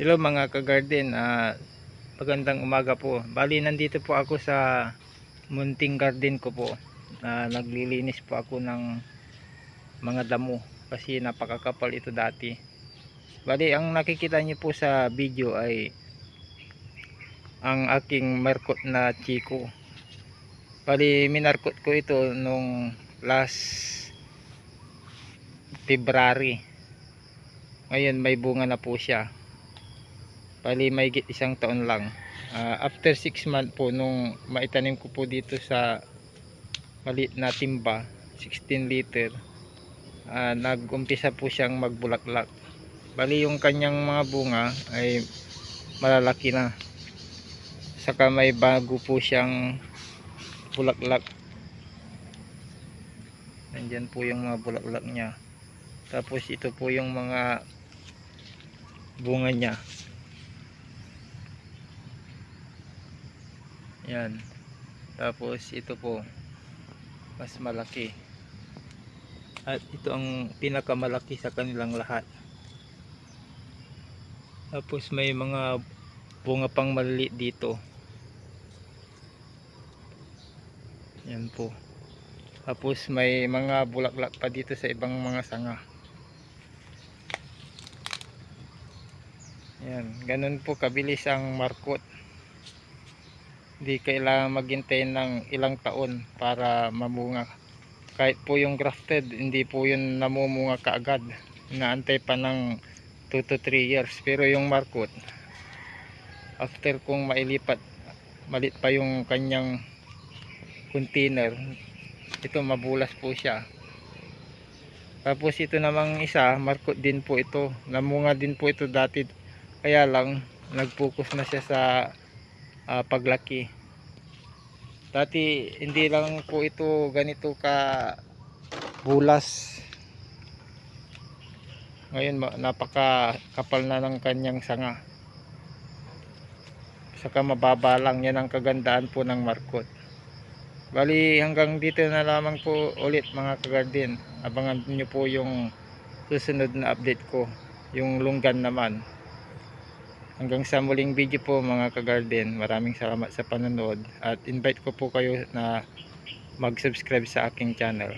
Hello mga ka-garden, ah, magandang umaga po. Bali nandito po ako sa munting garden ko po. na naglilinis po ako ng mga damo kasi napakakapal ito dati. Bali ang nakikita niyo po sa video ay ang aking markot na chiko. Bali minarkot ko ito nung last February. Ngayon may bunga na po siya. Bali may isang taon lang. Ah, after 6 months po nung maitanim ko po dito sa maliit na timba, 16 liter, ah, nag-umpisa po siyang magbulaklak. Bali yung kanyang mga bunga ay malalaki na. Saka may bago po siyang bulaklak. Nandyan po yung mga bulaklak niya. Tapos ito po yung mga bunga niya. Yan. Tapos ito po mas malaki. At ito ang pinakamalaki sa kanilang lahat. Tapos may mga bunga pang maliliit dito. Yan po. Tapos may mga bulaklak pa dito sa ibang mga sanga. Yan, ganun po kabilis ang markot. Hindi kailangan maghintay ng ilang taon para mamunga. Kahit po yung grafted, hindi po yun namumunga kaagad. Inaantay pa ng 2 to 3 years. Pero yung markot, after kung mailipat, malit pa yung kanyang container, ito mabulas po siya. Tapos ito namang isa, markot din po ito. Namunga din po ito dati. Kaya lang, nag-focus na siya sa ah, paglaki. Dati hindi lang po ito ganito ka bulas. Ngayon napaka kapal na ng kanyang sanga. Saka mababa lang yan ang kagandaan po ng markot. Bali hanggang dito na lamang po ulit mga kagarden. Abangan niyo po yung susunod na update ko. Yung lunggan naman. Hanggang sa muling video po mga ka-garden. Maraming salamat sa panonood at invite ko po kayo na mag-subscribe sa aking channel.